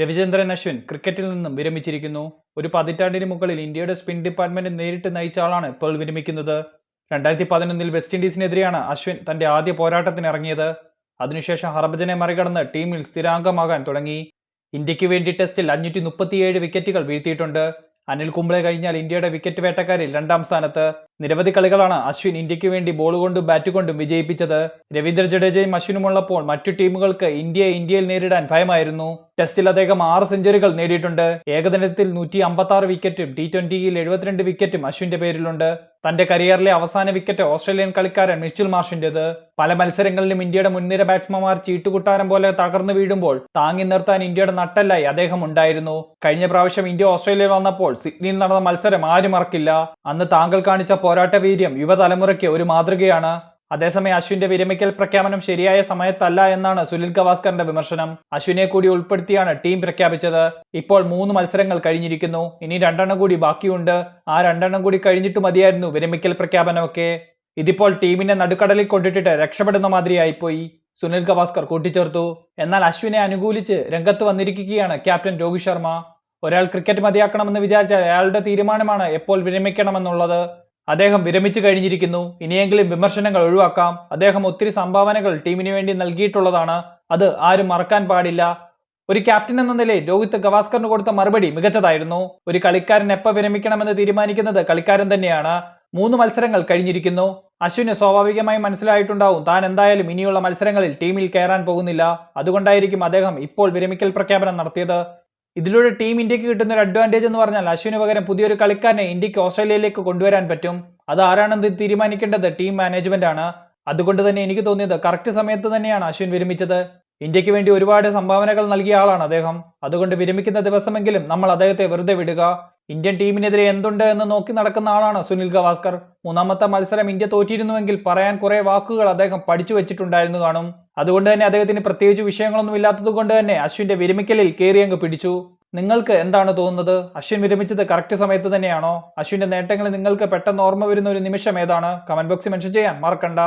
രവിചന്ദ്രൻ അശ്വിൻ ക്രിക്കറ്റിൽ നിന്നും വിരമിച്ചിരിക്കുന്നു. ഒരു പതിറ്റാണ്ടിന് മുകളിൽ ഇന്ത്യയുടെ സ്പിൻ ഡിപ്പാർട്ട്മെന്റ് നേരിട്ട് നയിച്ച ആളാണ് ഇപ്പോൾ വിരമിക്കുന്നത്. രണ്ടായിരത്തി പതിനൊന്നിൽ വെസ്റ്റ് ഇൻഡീസിനെതിരെയാണ് അശ്വിൻ തന്റെ ആദ്യ പോരാട്ടത്തിന് ഇറങ്ങിയത്. അതിനുശേഷം ഹർഭജനെ മറികടന്ന് ടീമിൽ സ്ഥിരാംഗമാകാൻ തുടങ്ങി. ഇന്ത്യയ്ക്ക് വേണ്ടി ടെസ്റ്റിൽ അഞ്ഞൂറ്റി മുപ്പത്തിയേഴ് വിക്കറ്റുകൾ വീഴ്ത്തിയിട്ടുണ്ട്. അനിൽ കുംബ്ലെ കഴിഞ്ഞാൽ ഇന്ത്യയുടെ വിക്കറ്റ് വേട്ടക്കാരിൽ രണ്ടാം സ്ഥാനത്ത്. നിരവധി കളികളാണ് അശ്വിൻ ഇന്ത്യയ്ക്ക് വേണ്ടി ബോൾ കൊണ്ടും ബാറ്റ് കൊണ്ടും വിജയിപ്പിച്ചത്. രവീന്ദ്ര ജഡേജയും അശ്വിനുമുള്ളപ്പോൾ മറ്റു ടീമുകൾക്ക് ഇന്ത്യയെ ഇന്ത്യയിൽ നേരിടാൻ ഭയമായിരുന്നു. ടെസ്റ്റിൽ അദ്ദേഹം ആറ് സെഞ്ചുറികൾ നേടിയിട്ടുണ്ട്. ഏകദിനത്തിൽ നൂറ്റി അമ്പത്തി ആറ് വിക്കറ്റും ടി ട്വന്റിയിൽ എഴുപത്തിരണ്ട് വിക്കറ്റും അശ്വിന്റെ പേരിലുണ്ട്. തന്റെ കരിയറിലെ അവസാന വിക്കറ്റ് ഓസ്ട്രേലിയൻ കളിക്കാരൻ മിച്ചിൽ മാർഷിന്റേത്. പല മത്സരങ്ങളിലും ഇന്ത്യയുടെ മുൻനിര ബാറ്റ്സ്മാൻമാർ ചീട്ടുകുട്ടാരം പോലെ തകർന്നു വീഴുമ്പോൾ താങ്ങി നിർത്താൻ ഇന്ത്യയുടെ നട്ടല്ലായി അദ്ദേഹം ഉണ്ടായിരുന്നു. കഴിഞ്ഞ പ്രാവശ്യം ഇന്ത്യ ഓസ്ട്രേലിയയിൽ വന്നപ്പോൾ സിഡ്നിയിൽ നടന്ന മത്സരം ആരും മറക്കില്ല. അന്ന് താങ്കൾ കാണിച്ച പോരാട്ട വീര്യം യുവതലമുറയ്ക്ക് ഒരു മാതൃകയാണ്. അതേസമയം അശ്വിന്റെ വിരമിക്കൽ പ്രഖ്യാപനം ശരിയായ സമയത്തല്ല എന്നാണ് സുനിൽ ഗവാസ്കറിന്റെ വിമർശനം. അശ്വിനെ കൂടി ഉൾപ്പെടുത്തിയാണ് ടീം പ്രഖ്യാപിച്ചത്. ഇപ്പോൾ മൂന്ന് മത്സരങ്ങൾ കഴിഞ്ഞിരിക്കുന്നു. ഇനി രണ്ടെണ്ണം കൂടി ബാക്കിയുണ്ട്. ആ രണ്ടെണ്ണം കൂടി കഴിഞ്ഞിട്ട് മതിയായിരുന്നു വിരമിക്കൽ പ്രഖ്യാപനമൊക്കെ. ഇതിപ്പോൾ ടീമിനെ നടുക്കടലിൽ കൊണ്ടിട്ടിട്ട് രക്ഷപ്പെടുന്ന മാതിരിയായിപ്പോയി. സുനിൽ ഗവാസ്കർ കൂട്ടിച്ചേർത്തു. എന്നാൽ അശ്വിനെ അനുകൂലിച്ച് രംഗത്ത് വന്നിരിക്കുകയാണ് ക്യാപ്റ്റൻ രോഹിത് ശർമ്മ. ഒരാൾ ക്രിക്കറ്റ് മതിയാക്കണമെന്ന് വിചാരിച്ചാൽ അയാളുടെ തീരുമാനമാണ് എപ്പോൾ വിരമിക്കണമെന്നുള്ളത്. അദ്ദേഹം വിരമിച്ചു കഴിഞ്ഞിരിക്കുന്നു. ഇനിയെങ്കിലും വിമർശനങ്ങൾ ഒഴിവാക്കാം. അദ്ദേഹം ഒത്തിരി സംഭാവനകൾ ടീമിന് വേണ്ടി നൽകിയിട്ടുള്ളതാണ്. അത് ആരും മറക്കാൻ പാടില്ല. ഒരു ക്യാപ്റ്റൻ എന്ന നിലയിൽ രോഹിത് ഗവാസ്കറിന് കൊടുത്ത മറുപടി മികച്ചതായിരുന്നു. ഒരു കളിക്കാരൻ എപ്പോൾ വിരമിക്കണമെന്ന് തീരുമാനിക്കുന്നത് കളിക്കാരൻ തന്നെയാണ്. മൂന്ന് മത്സരങ്ങൾ കഴിഞ്ഞിരിക്കുന്നു. അശ്വിന് സ്വാഭാവികമായി മനസ്സിലായിട്ടുണ്ടാവും. താൻ എന്തായാലും ഇനിയുള്ള മത്സരങ്ങളിൽ ടീമിൽ കയറാൻ പോകുന്നില്ല. അതുകൊണ്ടായിരിക്കും അദ്ദേഹം ഇപ്പോൾ വിരമിക്കൽ പ്രഖ്യാപനം നടത്തിയത്. ഇതിലൂടെ ടീം ഇന്ത്യയ്ക്ക് കിട്ടുന്ന ഒരു അഡ്വാന്റേജ് എന്ന് പറഞ്ഞാൽ അശ്വിന് പകരം പുതിയൊരു കളിക്കാരനെ ഇന്ത്യയ്ക്ക് ഓസ്ട്രേലിയയിലേക്ക് കൊണ്ടുവരാൻ പറ്റും. അത് ആരാണെന്ന് തീരുമാനിക്കേണ്ടത് ടീം മാനേജ്മെന്റ് ആണ്. അതുകൊണ്ട് തന്നെ എനിക്ക് തോന്നിയത് കറക്റ്റ് സമയത്ത് തന്നെയാണ് അശ്വിൻ വിരമിച്ചത്. ഇന്ത്യയ്ക്ക് വേണ്ടി ഒരുപാട് സംഭാവനകൾ നൽകിയ ആളാണ് അദ്ദേഹം. അതുകൊണ്ട് വിരമിക്കുന്ന ദിവസമെങ്കിലും നമ്മൾ അദ്ദേഹത്തെ വെറുതെ വിടുക. ഇന്ത്യൻ ടീമിനെതിരെ എന്തുണ്ട് എന്ന് നോക്കി നടക്കുന്ന ആളാണ് സുനിൽ ഗവാസ്കർ. മൂന്നാമത്തെ മത്സരം ഇന്ത്യ തോറ്റിരുന്നുവെങ്കിൽ പറയാൻ കുറേ വാക്കുകൾ അദ്ദേഹം പഠിച്ചു വെച്ചിട്ടുണ്ടായിരുന്നു കാണും. അതുകൊണ്ട് തന്നെ അദ്ദേഹത്തിന് പ്രത്യേകിച്ച് വിഷയങ്ങളൊന്നും ഇല്ലാത്തത് കൊണ്ട് തന്നെ അശ്വിന്റെ വിരമിക്കലിൽ കയറിയങ്ങ് പിടിച്ചു. നിങ്ങൾക്ക് എന്താണ് തോന്നുന്നത്? അശ്വിൻ വിരമിച്ചത് കറക്റ്റ് സമയത്ത് തന്നെയാണോ? അശ്വിന്റെ നേട്ടങ്ങൾ നിങ്ങൾക്ക് പെട്ടെന്ന് ഓർമ്മ വരുന്ന ഒരു നിമിഷം ഏതാണ്? കമന്റ് ബോക്സിൽ മെൻഷൻ ചെയ്യാൻ മറക്കണ്ട.